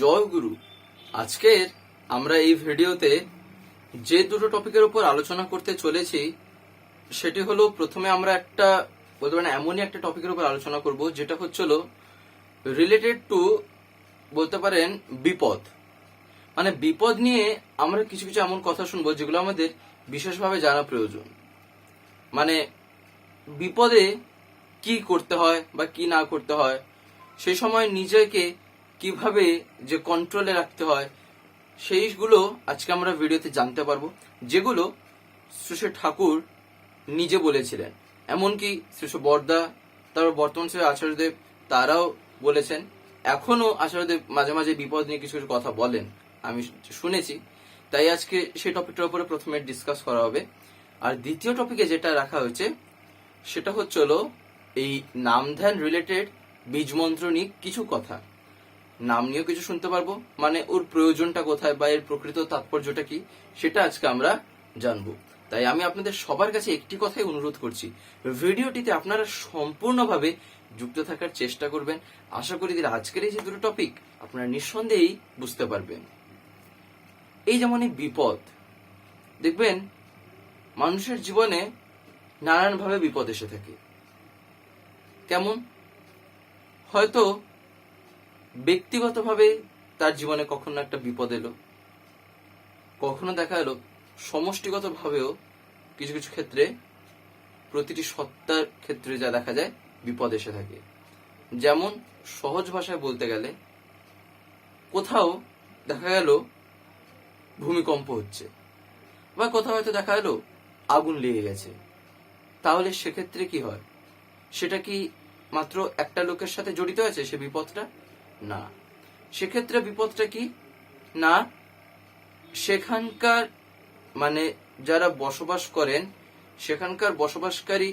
জয় গুরু। আজকের আমরা এই ভিডিওতে যে দুটো টপিকের উপর আলোচনা করতে চলেছি, সেটি হলো প্রথমে আমরা একটা বলতে পারেন এমনই একটা টপিকের উপর আলোচনা করব, যেটা হচ্ছিল রিলেটেড টু বলতে পারেন বিপদ। মানে বিপদ নিয়ে আমরা কিছু কিছু এমন কথা শুনব যেগুলো আমাদের বিশেষভাবে জানা প্রয়োজন। মানে বিপদে কি করতে হয় বা কি না করতে হয়, সেই সময় নিজেকে কীভাবে যে কন্ট্রোলে রাখতে হয়, সেইগুলো আজকে আমরা ভিডিওতে জানতে পারব, যেগুলো শ্রী ঠাকুর নিজে বলেছিলেন। এমনকি শ্রী বর্দা, তারপর বর্তমান শ্রী আচার্যদেব, তারাও বলেছেন, এখনও আচার্যদেব মাঝে মাঝে বিপদ নিয়ে কিছু কিছু কথা বলেন। আমি শুনেছি। তাই আজকে সেই টপিকটার উপরে প্রথমে ডিসকাস করা হবে। আর দ্বিতীয় টপিকে যেটা রাখা হয়েছে, সেটা হচ্ছে এই নাম ধ্যান রিলেটেড বীজ মন্ত্র নিয়ে কিছু কথা। নাম নিয়েও কিছু শুনতে পারব? মানে ওর প্রয়োজনটা কোথায় বা এর প্রকৃত তাৎপর্যটা কি? সেটা আজকে আমরা জানব। তাই আমি আপনাদের সবার কাছে একটি কথাই অনুরোধ করছি। ভিডিওটিতে আপনারা সম্পূর্ণভাবে যুক্ত থাকার চেষ্টা করবেন। আশা করি আজকের এই যে দুটো টপিক আপনারা নিঃসন্দেহেই বুঝতে পারবেন। এই যেমন এই বিপদ, দেখবেন মানুষের জীবনে নানানভাবে বিপদ এসে থাকে। কেমন? হয়তো ব্যক্তিগতভাবে তার জীবনে কখনো একটা বিপদ এলো? কখনো দেখা এলো? সমষ্টিগতভাবেও কিছু কিছু ক্ষেত্রে প্রতিটি সত্তার ক্ষেত্রে যা দেখা যায় বিপদ এসে থাকে। যেমন সহজ ভাষায় বলতে গেলে, কোথাও দেখা গেল ভূমিকম্প হচ্ছে বা কোথাও হয়তো দেখা গেল আগুন লেগে গেছে। তাহলে সেক্ষেত্রে কি হয়? সেটা কি মাত্র একটা লোকের সাথে জড়িত আছে সে বিপদটা? না। সেক্ষেত্রে বিপদটা কি? না, সেখানকার মানে যারা বসবাস করেন, সেখানকার বসবাসকারী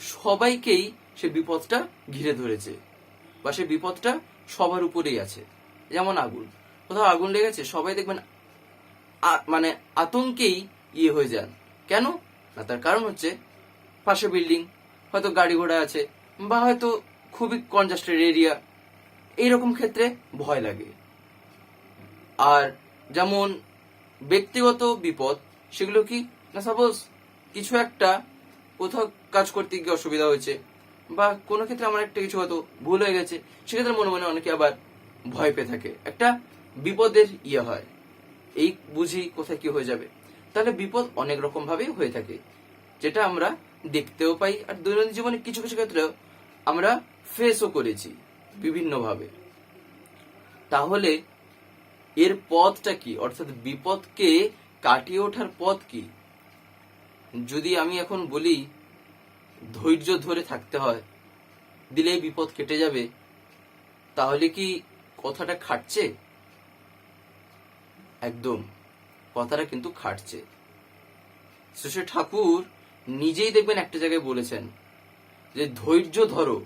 সবাইকেই সে বিপদটা ঘিরে ধরেছে বা সে বিপদটা সবার উপরেই আছে। যেমন আগুন। কোথাও আগুন লেগেছে, সবাই দেখবেন মানে আতঙ্কেই ইয়ে হয়ে যান। কেন? না, তার কারণ হচ্ছে পাশে বিল্ডিং, হয়তো গাড়ি ঘোড়া আছে, বা হয়তো খুবই কনজাস্টেড এরিয়া এইরকম ক্ষেত্রে ভয় লাগে। আর যেমন ব্যক্তিগত বিপদ, সেগুলো কি? না সাপোজ কিছু একটা কোথাও কাজ করতে গিয়ে অসুবিধা হয়েছে বা কোনো ক্ষেত্রে আমার একটা কিছু হয়তো ভুল হয়ে গেছে, সেক্ষেত্রে মনে মনে অনেকে আবার ভয় পেয়ে থাকে। একটা বিপদের ইয়ে হয়, এই বুঝি কোথায় কি হয়ে যাবে। তাহলে বিপদ অনেক রকম ভাবেই হয়ে থাকে, যেটা আমরা দেখতেও পাই। আর দৈনন্দিন জীবনে কিছু কিছু ক্ষেত্রেও আমরা ফেসও করেছি। বিভিন্নভাবে। তাহলে এর পথটা কি? অর্থাৎ বিপদকে কাটিয়ে ওঠার পথ কি? যদি আমি এখন বলি, ধৈর্য ধরে থাকতে হয়, দিলেই বিপদ কেটে যাবে, তাহলে কি কথাটা খাটছে? একদম, কথাটা কিন্তু খাটছে। শ্রী ঠাকুর নিজেই দেখবেন একটা জায়গায় বলেছেন যে, ধৈর্য ধরো।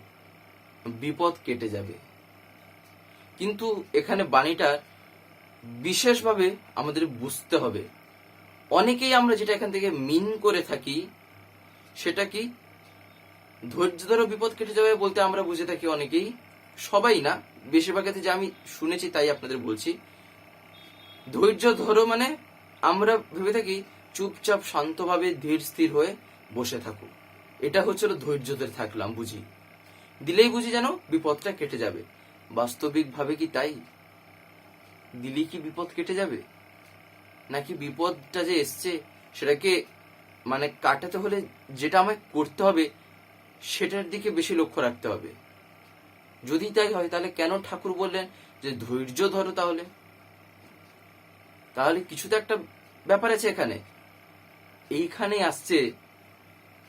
বিপদ কেটে যাবে। কিন্তু এখানে বাণীটা বিশেষভাবে আমাদের বুঝতে হবে। অনেকেই আমরা যেটা এখান থেকে মিন করে থাকি, সেটা কি? ধৈর্য ধরো বিপদ কেটে যাবে বলতে আমরা বুঝে থাকি অনেকেই। সবাই না বেশিরভাগ যে আমি শুনেছি তাই আপনাদের বলছি। ধৈর্য ধরো মানে আমরা ভেবে থাকি চুপচাপ শান্তভাবে ধীর স্থির হয়ে বসে থাকো এটা হচ্ছিল ধৈর্য ধরে থাকলাম, বুঝি? দিলেই বুঝি যেন বিপদটা কেটে যাবে। বাস্তবিক ভাবে কি তাই? দিলেই কি বিপদ কেটে যাবে? নাকি বিপদটা যে এসছে সেটাকে মানে কাটাতে হলে যেটা আমায় করতে হবে সেটার দিকে বেশি লক্ষ্য রাখতে হবে। যদি তাই হয় তাহলে কেন ঠাকুর বললেন যে ধৈর্য ধরো তাহলে? তাহলে কিছু তো একটা ব্যাপার আছে এখানে। এইখানেই আসছে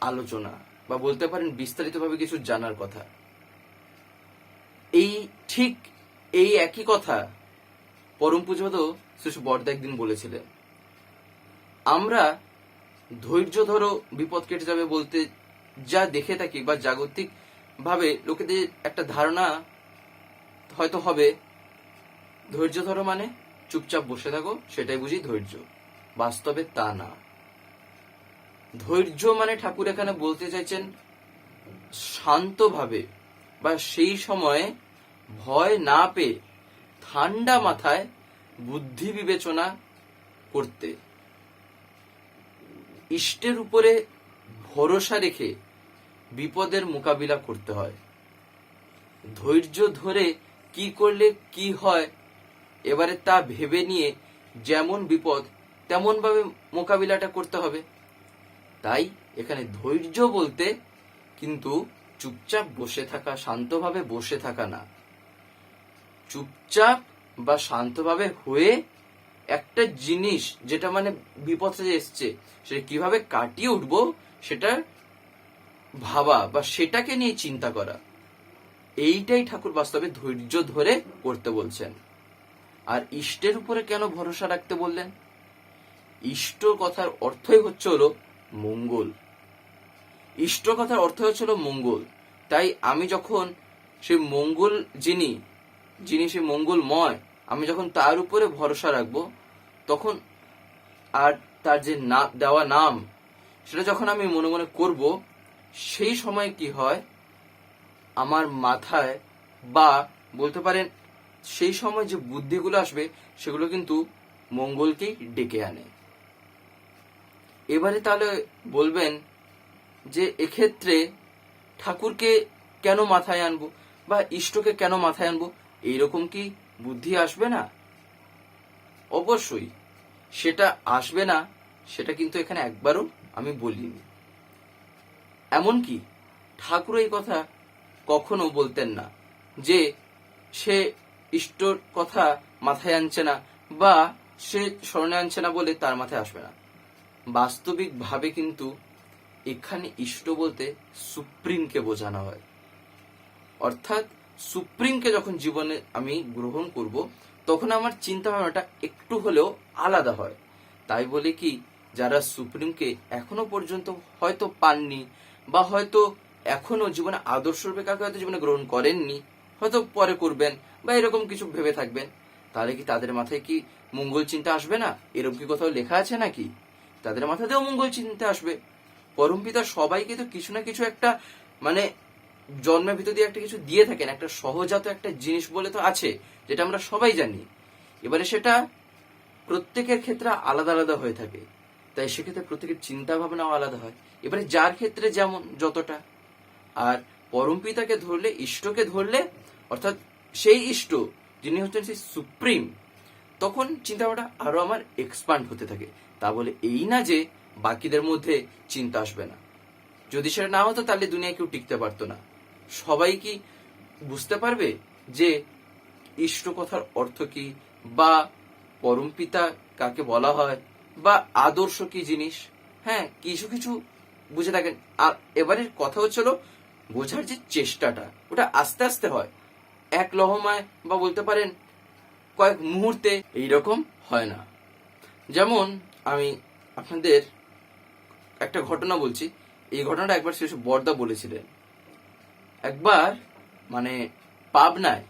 আলোচনা। বা বলতে পারেন বিস্তারিতভাবে কিছু জানার কথা। এই ঠিক এই একই কথা পরম পূজত শ্রী বর্দা একদিন বলেছিলেন। আমরা ধৈর্য ধরো, বিপদ কেটে যাবে বলতে যা দেখে থাকি বা জাগতিক ভাবে লোকেদের একটা ধারণা হয়তো হবে। ধৈর্য ধরো মানে চুপচাপ বসে থাকো, সেটাই বুঝি ধৈর্য। বাস্তবে তা না। ধৈর্য মানে ঠাকুর এখানে বলতে চাইছেন শান্তভাবে বা সেই সময়ে ভয় না পেয়ে ঠান্ডা মাথায় বুদ্ধি বিবেচনা করতে। ইষ্টের উপরে ভরসা রেখে বিপদের মোকাবিলা করতে হয়। ধৈর্য ধরে কি করলে কি হয় এবারে তা ভেবে নিয়ে যেমন বিপদ তেমন ভাবে মোকাবিলাটা করতে হবে। তাই এখানে ধৈর্য বলতে কিন্তু চুপচাপ বসে থাকা, শান্তভাবে বসে থাকা না। চুপচাপ বা শান্তভাবে হয়ে একটা জিনিস যেটা মানে বিপদে এসছে, সেটা কীভাবে কাটিয়ে উঠবো সেটা ভাবা বা সেটাকে নিয়ে চিন্তা করা। এইটাই ঠাকুর বাস্তবে ধৈর্য ধরে করতে বলছেন। আর ইষ্টের উপরে কেন ভরসা রাখতে বললেন? ইষ্ট কথার অর্থই হচ্ছে হলো মঙ্গল। ইষ্ট কথার অর্থ হচ্ছে হলো মঙ্গল। তাই আমি যখন সেই মঙ্গল যিনি যিনি সেই মঙ্গলময়, আমি যখন তার উপরে ভরসা রাখব, তখন আর তার যে না, দেওয়া নাম, সেটা যখন আমি মনে মনে করব, সেই সময় কি হয়? আমার মাথায় বা বলতে পারেন সেই সময় যে বুদ্ধিগুলো আসবে, সেগুলো কিন্তু মঙ্গলকেই ডেকে আনে। এবারে তাহলে বলবেন যে এক্ষেত্রে ঠাকুরকে কেন মাথায় আনব বা ইষ্টকে কেন মাথায় আনব? এইরকম কি বুদ্ধি আসবে না? অবশ্যই। সেটা আসবে না, সেটা কিন্তু এখানে একবারও আমি বলিনি। এমনকি ঠাকুর এই কথা কখনো বলতেন না যে সে ইষ্টর কথা মাথায় আনছে না বা সে স্মরণে আনছে না বলে তার মাথায় আসবে না। বাস্তবিক ভাবে কিন্তু এখানে ইষ্ট বলতে সুপ্রিমকে বোঝানো হয়। অর্থাৎ সুপ্রিমকে যখন জীবনে আমি গ্রহণ করব, তখন আমার চিন্তা ভাবনাটা একটু হলেও আলাদা হয়। তাই বলে কি, যারা সুপ্রিমকে এখনও পর্যন্ত হয়তো পাননি বা হয়তো এখনও জীবনে আদর্শ রূপে কাউকে হয়তো জীবনে গ্রহণ করেননি, হয়তো পরে করবেন বা এরকম কিছু ভেবে থাকবেন, তাহলে কি তাদের মাথায় কি মঙ্গল চিন্তা আসবে না? এরকম কি কোথাও লেখা আছে নাকি? তাদের মাথাতেও মঙ্গল চিনতে আসবে। পরমপিতা সবাইকে তো কিছু না কিছু একটা মানে জন্মের ভিতর দিয়ে একটা কিছু দিয়ে থাকেন, একটা সহজাত একটা জিনিস বলে তো আছে, যেটা আমরা সবাই জানি। এবারে সেটা প্রত্যেকের ক্ষেত্রে আলাদা আলাদা হয়ে থাকে। তাই সেক্ষেত্রে প্রত্যেকের চিন্তা ভাবনাও আলাদা হয়। এবারে যার ক্ষেত্রে যেমন যতটা, আর পরমপিতাকে ধরলে, ইষ্টকে ধরলে, অর্থাৎ সেই ইষ্ট, যিনি হচ্ছেন সেই সুপ্রিম, তখন চিন্তা ভাবনা আরও আমার এক্সপান্ড হতে থাকে। তা বলে এই না যে বাকিদের মধ্যে চিন্তা আসবে না। যদি সেটা না হতো তাহলে দুনিয়ায় কেউ টিকতে পারতো না। সবাই কি বুঝতে পারবে যে ইষ্ট কথার অর্থ কি বা পরমপিতা কাকে বলা হয় বা আদর্শ কি জিনিস? হ্যাঁ কিছু কিছু বুঝে থাকেন। আর এবারের কথা হচ্ছিল বোঝার যে চেষ্টাটা, ওটা আস্তে আস্তে হয়। এক লহমায় বা বলতে পারেন কয়েক মুহূর্তে এইরকম হয় না। যেমন আমি আপনাদের একটা ঘটনা বলছি। এই ঘটনাটা একবার শেষ বর্দা বলেছিলেন। একবার মানে পাবনায়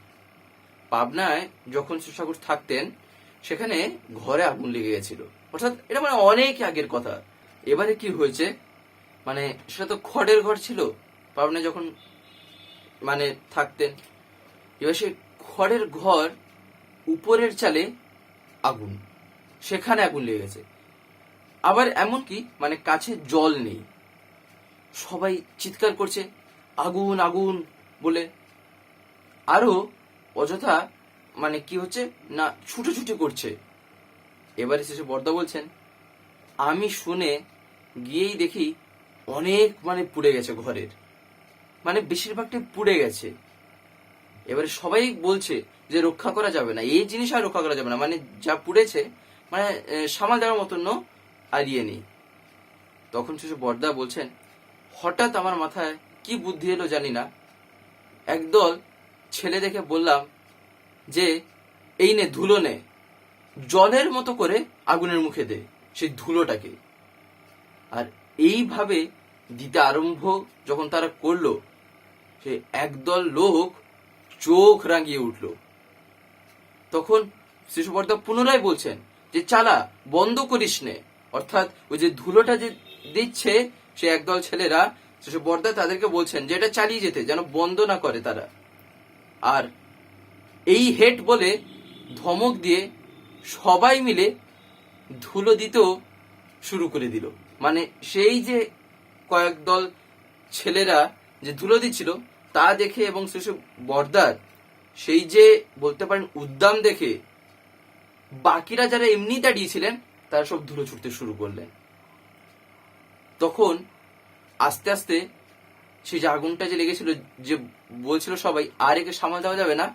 পাবনায় যখন শিবসাগর থাকতেন, সেখানে ঘরে আগুন লেগে গেছিল। অর্থাৎ এটা মানে অনেক আগের কথা। এবারে কি হয়েছে? মানে সেটা তো খড়ের ঘর ছিল। পাবনায় যখন মানে থাকতেন, এবার সে খড়ের ঘর উপরের চালে আগুন, সেখানে আগুন লেগে গেছে। আবার এমন কি মানে কাছে জল নেই। সবাই চিৎকার করছে, আগুন আগুন বলে। আরও অযথা মানে কি হচ্ছে, না, ছুটোছুটি করছে। এবারে শেষে বর্দা বলছেন, আমি শুনে গিয়েই দেখি অনেক মানে পুড়ে গেছে ঘরের। মানে বেশিরভাগটাই পুড়ে গেছে। এবারে সবাই বলছে যে রক্ষা করা যাবে না। এই জিনিস আর রক্ষা করা যাবে না। মানে যা পুড়েছে মানে সামাল দেওয়ার মতন আর ইয়ে নেই। তখন শেষে বর্দা বলছেন, হঠাৎ আমার মাথায় কি বুদ্ধি এলো জানি না। একদল ছেলে দেখে বললাম যে, এই নে ধুলো নে, জলের মতো করে আগুনের মুখে দে, সেই ধুলোটাকে। আর এইভাবে দিতে আরম্ভ যখন তারা করল, সে একদল লোক চোখ রাঙিয়ে উঠল। তখন শিশুবর্ধা পুনরায় বলছেন যে, চালা, বন্ধ করিস নে। অর্থাৎ ওই যে ধুলোটা যে দিচ্ছে সে একদল ছেলেরা শিশু বর্দা তাদেরকে বলছেন যে এটা চালিয়ে যেতে, যেন বন্ধ না করে তারা। আর এই হেট বলে ধমক দিয়ে সবাই মিলে ধুলো দিতেও শুরু করে দিল। মানে সেই যে কয়েক দল ছেলেরা যে ধুলো দিচ্ছিল, তা দেখে এবং শেষে বর্দার সেই যে বলতে পারেন উদ্যাম দেখে বাকিরা যারা এমনি দাঁড়িয়েছিলেন তারা সব ধুলো ছুটতে শুরু করলেন। তখন আস্তে আস্তে সেই যে আগুনটা যে লেগেছিল, যে বলছিল সবাই, আর একে সামাল দেওয়া যাবে না,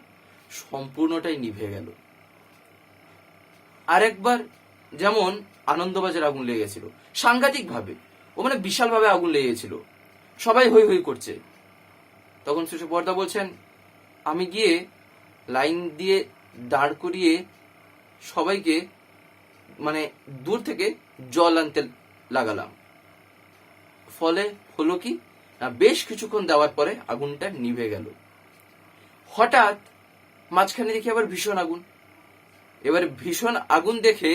সম্পূর্ণটাই নিভে গেল। আরেকবার যেমন আনন্দবাজার আগুন লেগেছিল সাংঘাতিক ভাবে ও মানে বিশাল ভাবে আগুন লেগেছিল। সবাই হই হই করছে। তখন শিশু বর্দা বলছেন, আমি গিয়ে লাইন দিয়ে দাঁড় করিয়ে সবাইকে মানে দূর থেকে জল আনতে লাগালাম। ফলে হলো কি বেশ কিছুক্ষণ দেওয়ার পরে আগুনটা নিভে গেল। হঠাৎ মাঝখানে দেখি আবার ভীষণ আগুন। এবার ভীষণ আগুন দেখে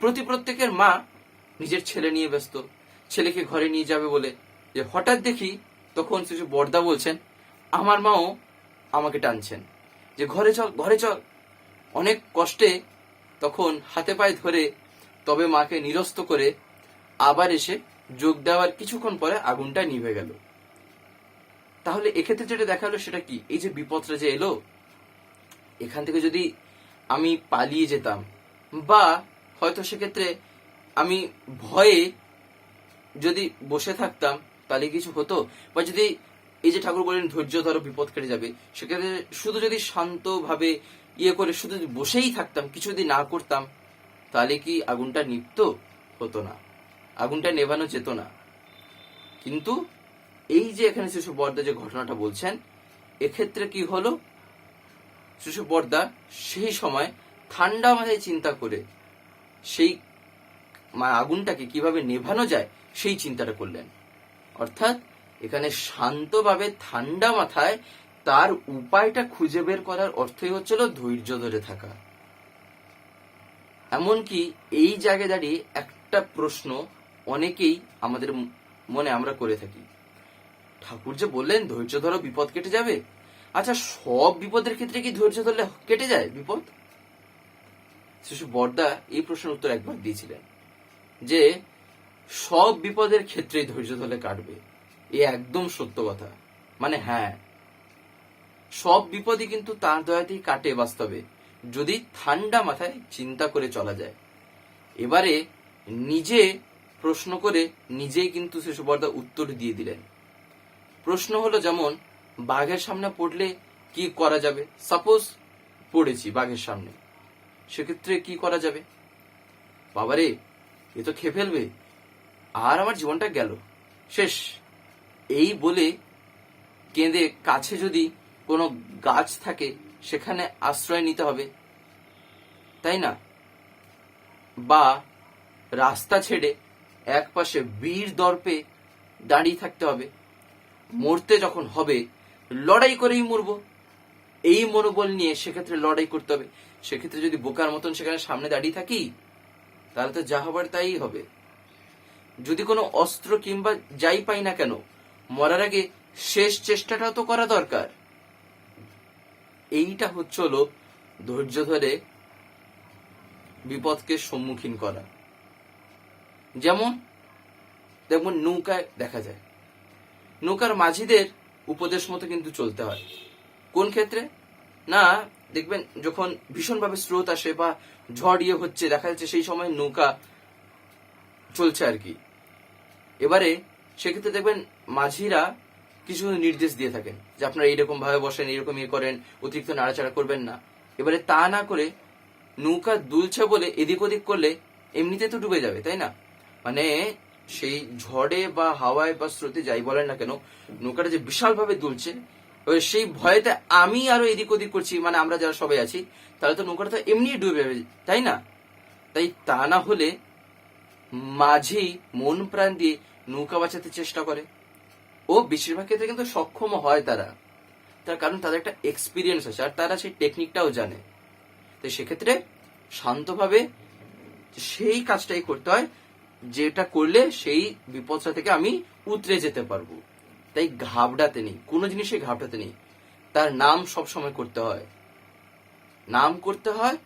প্রতি প্রত্যেকের মা নিজের ছেলে নিয়ে ব্যস্ত, ছেলেকে ঘরে নিয়ে যাবে বলে। যে হঠাৎ দেখি তখন শিশু বর্দা বলছেন, আমার মাও আমাকে টানছেন। যে ঘরে চল ঘরে চল। অনেক কষ্টে তখন হাতে পায়ে ধরে তবে মাকে নিরস্ত করে আবার এসে যোগ দেওয়ার কিছুক্ষণ পরে আগুনটা নিভে গেল। তাহলে এক্ষেত্রে যেটা দেখা হলো সেটা কি? এই যে বিপদটা যে এলো, এখান থেকে যদি আমি পালিয়ে যেতাম, বা হয়তো সেক্ষেত্রে আমি ভয়ে যদি বসে থাকতাম, তাহলে কিছু হতো? বা যদি এই যে ঠাকুর বলেন ধৈর্য ধরো, বিপদ কেটে যাবে, সেক্ষেত্রে শুধু যদি শান্তভাবে ইয়ে করে শুধু বসেই থাকতাম কিছু যদি না করতাম, তাহলে কি আগুনটা নিপ্ত হতো না। আগুনটা নেভানো যেত না। কিন্তু এই যে এখানে শিশু বর্দা যে ঘটনাটা বলছেন, এক্ষেত্রে কি হলো? শিশু বর্দা সেই সময় ঠান্ডা মাথায় চিন্তা করে সেই আগুনটাকে কীভাবে নেভানো যায়, সেই চিন্তাটা করলেন। অর্থাৎ এখানে শান্তভাবে ঠান্ডা মাথায় তার উপায়টা খুঁজে বের করার অর্থই হচ্ছিল ধৈর্য ধরে থাকা। এমনকি এই জায়গায় দাঁড়িয়ে একটা প্রশ্ন অনেকেই আমাদের মনে আমরা করে থাকি। ঠাকুর যে বললেন, ধৈর্য ধরো, বিপদ কেটে যাবে। আচ্ছা সব বিপদের ক্ষেত্রে কি ধৈর্য ধরলে কেটে যায় বিপদ? শিশু বর্দা এই প্রশ্নের উত্তর একবার দিয়েছিলেন, যে সব বিপদের ক্ষেত্রেই ধৈর্য ধরলে কাটবে। এ একদম সত্য কথা। মানে হ্যাঁ সব বিপদই কিন্তু তার দয়াতেই কাটে বাস্তবে, যদি ঠান্ডা মাথায় চিন্তা করে চলা যায়। এবারে নিজে প্রশ্ন করে নিজেই কিন্তু শিশু বর্দা উত্তর দিয়ে দিলেন। প্রশ্ন হলো যেমন, বাঘের সামনে পড়লে কি করা যাবে? সাপোজ পড়েছি বাঘের সামনে। সেক্ষেত্রে কি করা যাবে? বাবারে, এ তো খেয়ে ফেলবে। আর আমার জীবনটা গেল। শেষ। এই বলে কেঁদে কাছে যদি কোনো গাছ থাকে, সেখানে আশ্রয় নিতে হবে। তাই না? বা রাস্তা ছেড়ে এক পাশে বীর দর্পে দাঁড়িয়ে থাকতে হবে। মরতে যখন হবে, লড়াই করেই মরবো। এই মনোবল নিয়ে সেক্ষেত্রে লড়াই করতে হবে। সেক্ষেত্রে যদি বোকার মতন সেখানে সামনে দাঁড়িয়ে থাকি, তাহলে তো যা হবার তাই হবে। যদি কোনো অস্ত্র কিংবা যাই পাই না কেন, মরার আগে শেষ চেষ্টাটাও তো করা দরকার। এইটা হচ্ছে হলো ধৈর্য ধরে বিপদকে সম্মুখীন করা। যেমন, দেখুন নৌকায় দেখা যায়। নৌকার মাঝিদের উপদেশ মতো কিন্তু চলতে হয়। কোন ক্ষেত্রে? না, দেখবেন যখন ভীষণভাবে স্রোত আসে বা ঝড় ইয়ে হচ্ছে, দেখা যাচ্ছে সেই সময় নৌকা চলছে আর কি। এবারে সেক্ষেত্রে দেখবেন মাঝিরা কিছু নির্দেশ দিয়ে থাকেন যে আপনারা এইরকম ভাবে বসেন এরকম ইয়ে করেন, অতিরিক্ত নাড়াচাড়া করবেন না। এবারে তা না করে নৌকা দুলছে বলে এদিক ওদিক করলে এমনিতে তো ডুবে যাবে, তাই না? মানে সেই ঝড়ে বা হাওয়ায় বা স্রোতে যাই বলেন না কেন, নৌকাটা যে বিশাল ভাবে দুলছে, এবার সেই ভয়েতে আমি আরও এদিক ওদিক করছি মানে আমরা যারা সবাই আছি, তাহলে তো নৌকাটা তো এমনি ডুবে যাবে, তাই না? তাই তা না হলে মাঝি মন প্রাণ দিয়ে নৌকা বাঁচাতে চেষ্টা করে। ও বেশিরভাগ ক্ষেত্রে কিন্তু সক্ষম হয় তারা। তার কারণ তাদের একটা এক্সপিরিয়েন্স আছে, আর তারা সেই টেকনিকটাও জানে। তো সেক্ষেত্রে শান্তভাবে সেই কাজটাই করতে হয়, যেটা করলে সেই বিপদটা থেকে আমি উতরে যেতে পারব। তাই ঘাবড়াতে নেই, কোনো জিনিসে ঘাবড়াতে নেই। তার নাম সব সময় করতে হয়। নাম করতে হয়,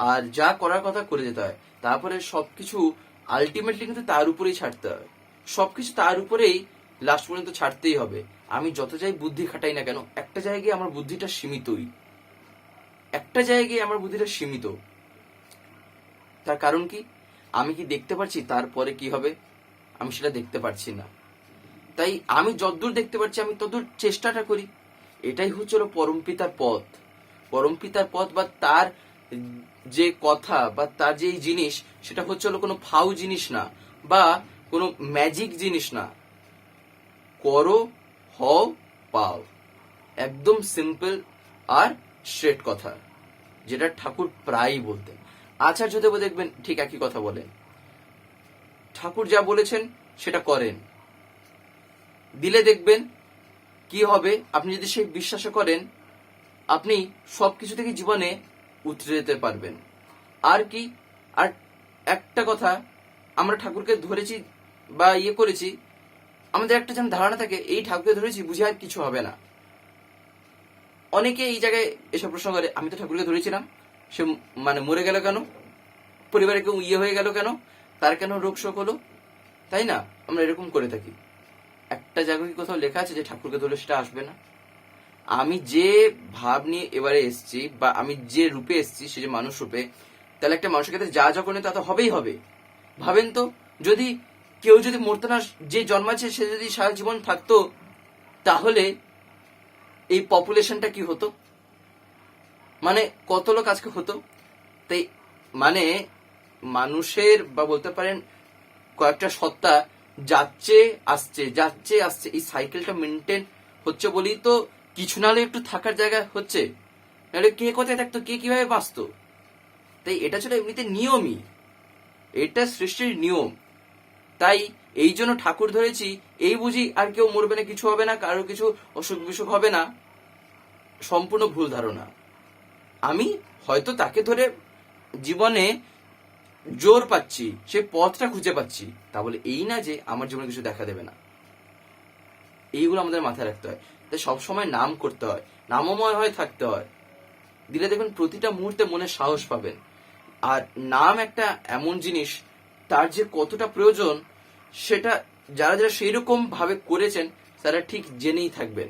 আর যা করার কথা করে যেতে হয়। তারপরে সবকিছু আলটিমেটলি কিন্তু তার উপরেই ছাড়তে হয়। সবকিছু তার উপরেই লাস্ট পর্যন্ত ছাড়তেই হবে। আমি যত যাই বুদ্ধি খাটাই না কেন, একটা জায়গায় আমার বুদ্ধিটা সীমিতই। একটা জায়গায় আমার বুদ্ধিটা সীমিত। তার কারণ কি? আমি কি দেখতে পারছি তারপরে কি হবে? আমি সেটা দেখতে পারছি না। তাই আমি যতদূর দেখতে পারছি, আমি ততদূর চেষ্টাটা করি। এটাই হচ্ছে হলো পরমপিতার পথ। পরমপিতার পথ বা তার যে কথা বা তার যে জিনিস, সেটা হচ্ছে হলো কোনো ফাউ জিনিস না বা কোনো ম্যাজিক জিনিস না। করো, হও, পাও। একদম সিম্পল আর স্ট্রেট কথা, যেটা ঠাকুর প্রায়ই বলতেন। আচার্যদেব দেখবেন ঠিক একই কথা বলেন। ঠাকুর যা বলেছেন, সেটা করেন। দিলে দেখবেন কি হবে, আপনি যদি সেই বিশ্বাসে করেন, আপনি সবকিছু থেকে জীবনে উতরে যেতে পারবেন। আর কি, আর একটা কথা, আমরা ঠাকুরকে ধরেছি বা ইয়ে করেছি আমাদের একটা যেন ধারণা থাকে, এই ঠাকুরকে ধরেছি বুঝে আর কিছু হবে না। অনেকে এই জায়গায় এসব প্রশ্ন করে, আমি তো ঠাকুরকে ধরেছিলাম, সে মানে মরে গেল কেন? পরিবারে কেউ ইয়ে হয়ে গেল কেন? তার কেন রোগ শোক হলো? তাই না? আমরা এরকম করে থাকি। একটা জায়গায় কি কোথাও লেখা আছে যে ঠাকুরকে ধরলে সেটা আসবে না? আমি যে ভাব নিয়ে এবারে এসছি বা আমি যে রূপে এসছি, সে যে মানুষ রূপে, তাহলে একটা মানুষের ক্ষেত্রে যা যা করবে তা তো হবেই হবে। ভাবেন তো, যদি কেউ যদি মরতো না যে জন্মাচ্ছে, সে যদি সারা জীবন থাকতো, তাহলে এই পপুলেশনটা কি হতো? মানে কত লোক আজকে হতো? তাই মানে মানুষের বা বলতে পারেন কয়েকটা সত্তা যাচ্ছে, আসছে যাচ্ছে, আসছে, এই সাইকেলটা মেনটেন হচ্ছে বলেই তো কিছু নাহলে একটু থাকার জায়গা হচ্ছে। নাহলে কে কোথায় থাকতো, কে কীভাবে বাঁচতো? তাই এটা ছিল এমনিতে নিয়মই। এটা সৃষ্টির নিয়ম। তাই এই জন্য ঠাকুর ধরেছি, এই বুঝি আর কেউ মরবে না, কিছু হবে না, কারও কিছু অসুখ বিসুখ হবে না। সম্পূর্ণ ভুল ধারণা। আমি হয়তো তাকে ধরে জীবনে জোর পাচ্ছি, সে পথটা খুঁজে পাচ্ছি। তা বলে এই না যে আমার জীবনে কিছু দেখা দেবে না। এইগুলো আমাদের মাথায় রাখতে হয়। তাই সবসময় নাম করতে হয়, নামময় হয়ে থাকতে হয়। দিলে দেখবেন প্রতিটা মুহূর্তে মনে সাহস পাবেন। আর নাম একটা এমন জিনিস তার যে কতটা প্রয়োজন, সেটা যারা যারা সেই ভাবে করেছেন, তারা ঠিক জেনেই থাকবেন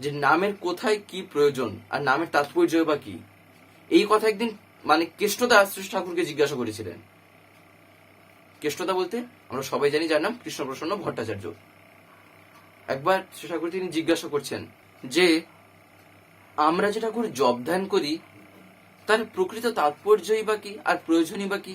যে নামের কোথায় কি প্রয়োজন আর নামের তাৎপর্য বা কি। এই কথা একদিন মানে কেষ্টদা শ্রী ঠাকুরকে জিজ্ঞাসা করেছিলেন। কেষ্টদা বলতে, আমরা সবাই জানি যার নাম কৃষ্ণপ্রসন্ন ভট্টাচার্য। একবার শ্রী ঠাকুর তিনি জিজ্ঞাসা করছেন যে, আমরা যে ঠাকুর জব ধ্যান করি, তার প্রকৃত তাৎপর্যই বা কি আর প্রয়োজনই বা কি?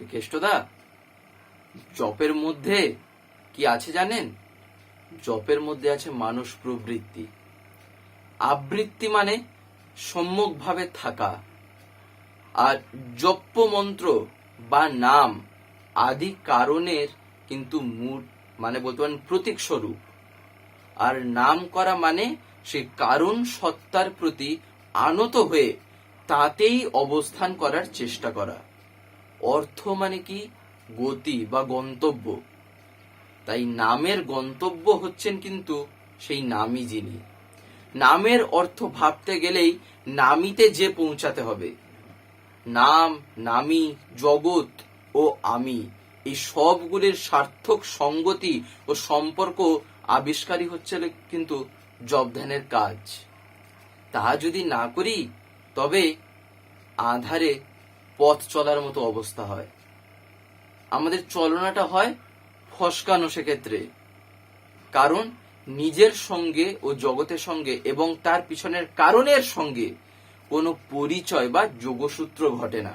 যে কেষ্টদা? জপের মধ্যে কি আছে জানেন? জপের মধ্যে আছে মানুষ প্রবৃত্তি। আবৃত্তি মানে সম্মুখভাবে থাকা। আর জপ্য মন্ত্র বা নাম আদি কারণের কিন্তু মূল মানে বলতে পারেন প্রতীক স্বরূপ। আর নাম করা মানে সেই কারণ সত্তার প্রতি আনত হয়ে তাতেই অবস্থান করার চেষ্টা করা। অর্থ মানে কি? গতি বা গন্তব্য। তাই নামের গন্তব্য হচ্ছেন কিন্তু সেই নামই যিনি। নামের অর্থ ভাবতে গেলেই নামিতে যে পৌঁছাতে হবে। নাম, নামি, জগৎ ও আমি এই সবগুলির সার্থক সঙ্গতি ও সম্পর্ক আবিষ্কারই হচ্ছে কিন্তু জব ধ্যানের কাজ। তা যদি না করি, তবে আধারে পথ চলার মতো অবস্থা হয়। আমাদের চলনাটা হয় ফসকানো সেক্ষেত্রে। কারণ নিজের সঙ্গে ও জগতের সঙ্গে এবং তার পিছনের কারণের সঙ্গে কোনো পরিচয় বা যোগসূত্র ঘটে না।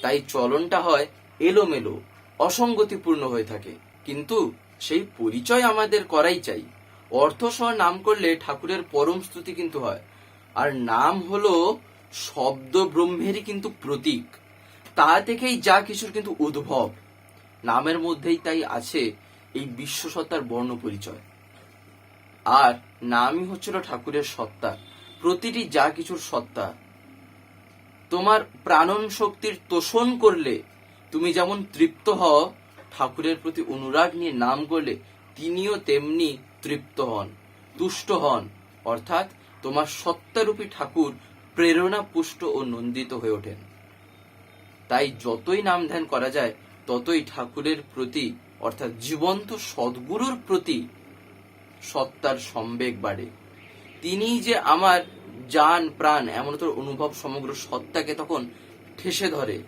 তাই চলনটা হয় এলোমেলো, অসঙ্গতিপূর্ণ হয়ে থাকে। কিন্তু সেই পরিচয় আমাদের করাই চাই। অর্থ সহ নাম করলে ঠাকুরের পরম স্তুতি কিন্তু হয়। আর নাম হলো শব্দ ব্রহ্মেরই কিন্তু প্রতীক। তা থেকেই যা কিছুর কিন্তু উদ্ভব। নামের মধ্যেই তাই আছে এই বিশ্বসত্তার বর্ণ পরিচয় আর নামই হচ্ছিল ঠাকুরের সত্তা, প্রতিটি যা কিছুর সত্তা। তোমার প্রাণন শক্তির তোষণ করলে তুমি যেমন তৃপ্ত হও, ঠাকুরের প্রতি অনুরাগ নিয়ে নাম করলে তিনিও তেমনি তৃপ্ত হন, তুষ্ট হন। অর্থাৎ তোমার সত্তারূপী ঠাকুর প্রেরণা পুষ্ট ও নন্দিত হয়ে ওঠেন। তাই যতই নাম ধ্যান করা যায়, ততই ঠাকুরের প্রতি, অর্থাৎ জীবন্ত সদ্গুরুর প্রতি সত্তার সম্বেগ বাড়ে। তিনি যে আমার জান, প্রাণ এমন তোর অনুভব সমগ্র সত্তাকে তখন ঠেসে ধরে।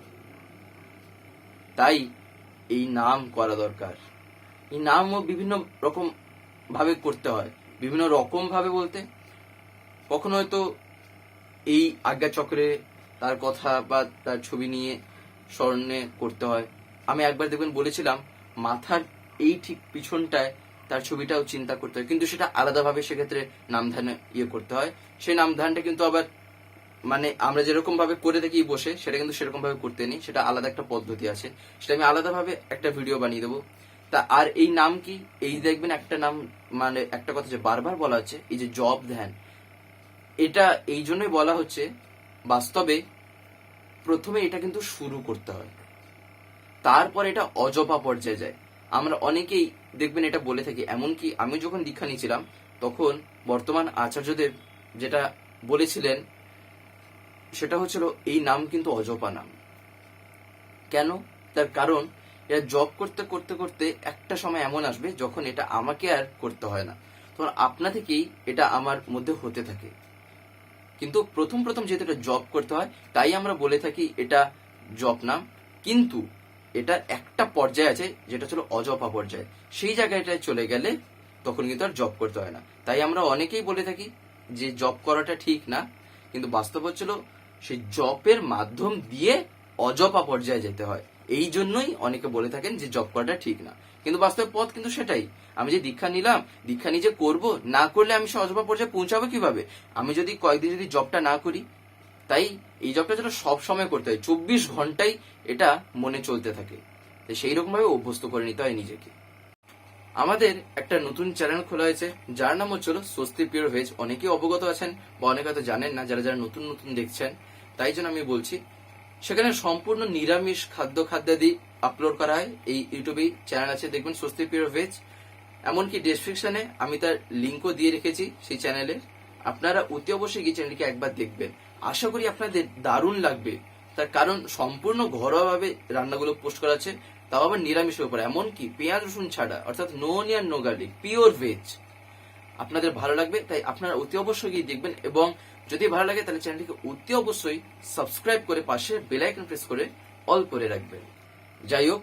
তাই এই নাম করা দরকার। এই নামও বিভিন্ন রকম ভাবে করতে হয়, বিভিন্ন রকম ভাবে বলতে। কখনো হয়তো এই আজ্ঞা চক্রে তার কথা বা তার ছবি নিয়ে স্মরণে করতে হয়। আমি একবার দেখবেন বলেছিলাম, মাথার এই ঠিক পিছনটায় তার ছবিটাও চিন্তা করতে হয়। কিন্তু সেটা আলাদাভাবে সেক্ষেত্রে নামধানে ইয়ে করতে হয়। সেই নামধানটা কিন্তু আবার মানে আমরা যেরকম ভাবে করে থাকি বসে, সেটা কিন্তু সেরকম ভাবে করতে নেই। সেটা আলাদা একটা পদ্ধতি আছে। সেটা আমি আলাদাভাবে একটা ভিডিও বানিয়ে দেবো। তা আর এই নাম কি? এই দেখবেন একটা নাম মানে একটা কথা যে বারবার বলা হচ্ছে, এই যে জব ধ্যান। এটা এই জন্যই বলা হচ্ছে বাস্তবে প্রথমে এটা কিন্তু শুরু করতে হয়। তারপর এটা অজপা পর্যায়ে যায়। আমরা অনেকেই দেখবেন এটা বলে থাকি, এমনকি আমি যখন দীক্ষা নিয়েছিলাম, তখন বর্তমান আচার্যদেব যেটা বলেছিলেন, সেটা হচ্ছিল এই নাম কিন্তু অজপা নাম। কেন? তার কারণ এটা জব করতে করতে করতে একটা সময় এমন আসবে যখন এটা আমাকে আর করতে হয় না। তখন আপনা থেকেই এটা আমার মধ্যে হতে থাকে। কিন্তু প্রথম প্রথম যেহেতু এটা জব করতে হয়, তাই আমরা বলে থাকি এটা জব নাম। কিন্তু এটা একটা পর্যায়ে আছে, যেটা ছিল অজপা পর্যায়ে। সেই জায়গাটায় চলে গেলে তখন কিন্তু আর জব করতে হয় না। তাই আমরা অনেকেই বলে থাকি যে জব করাটা ঠিক না, কিন্তু বাস্তব হচ্ছিল সেই জবের মাধ্যম দিয়ে অজপা পর্যায়ে যেতে হয়। এই জন্যই অনেকে বলে থাকেন যে জব করাটা ঠিক না। কিন্তু বাস্তব পথ কিন্তু সেটাই। আমি যে দীক্ষা নিলাম, দীক্ষা নিজে করব, না করলে আমি সে অজপা পর্যায়ে পৌঁছাবো কীভাবে? আমি যদি কয়েকদিন যদি জবটা না করি, তাই এই জবটা যেন সব সময় করতে হয়। চব্বিশ ঘন্টাই এটা মনে চলতে থাকে। তাই সেই রকম ভাবে অভ্যস্ত করে নিতে হয় নিজেকে। আমাদের একটা নতুন চ্যানেল খোলা হয়েছে, যার নাম হচ্ছিল স্বস্তি পিওর ভেজ অনেকেই অবগত আছেন বা অনেকে হয়তো জানেন না, যারা যারা নতুন নতুন দেখছেন, তাই জন্য আমি বলছি সেখানে সম্পূর্ণ নিরামিষ খাদ্য খাদ্যাদি আপলোড করা হয়। এই ইউটিউবেই চ্যানেল আছে, দেখবেন স্বস্তি পিওর ভেজ এমনকি ডেসক্রিপশনে আমি তার লিঙ্কও দিয়ে রেখেছি সেই চ্যানেলের আপনারা অতি অবশ্যই গিয়ে চ্যানেলটিকে একবার দেখবেন। আশা করি আপনাদের দারুণ লাগবে। তার কারণ সম্পূর্ণ ঘরোয়াভাবে রান্নাগুলো পোস্ট করা আছে, তাও আবার নিরামিষের উপর। এমনকি পেঁয়াজ, রসুন ছাড়া, অর্থাৎ no onion no garlic pure veg আপনাদের ভালো লাগবে, তাই আপনারা অতি অবশ্যই গিয়ে দেখবেন এবং যদি ভালো লাগে, তাহলে চ্যানেলটিকে অতি অবশ্যই সাবস্ক্রাইব করে পাশে বেলাইকন প্রেস করে অল করে রাখবেন। যাই হোক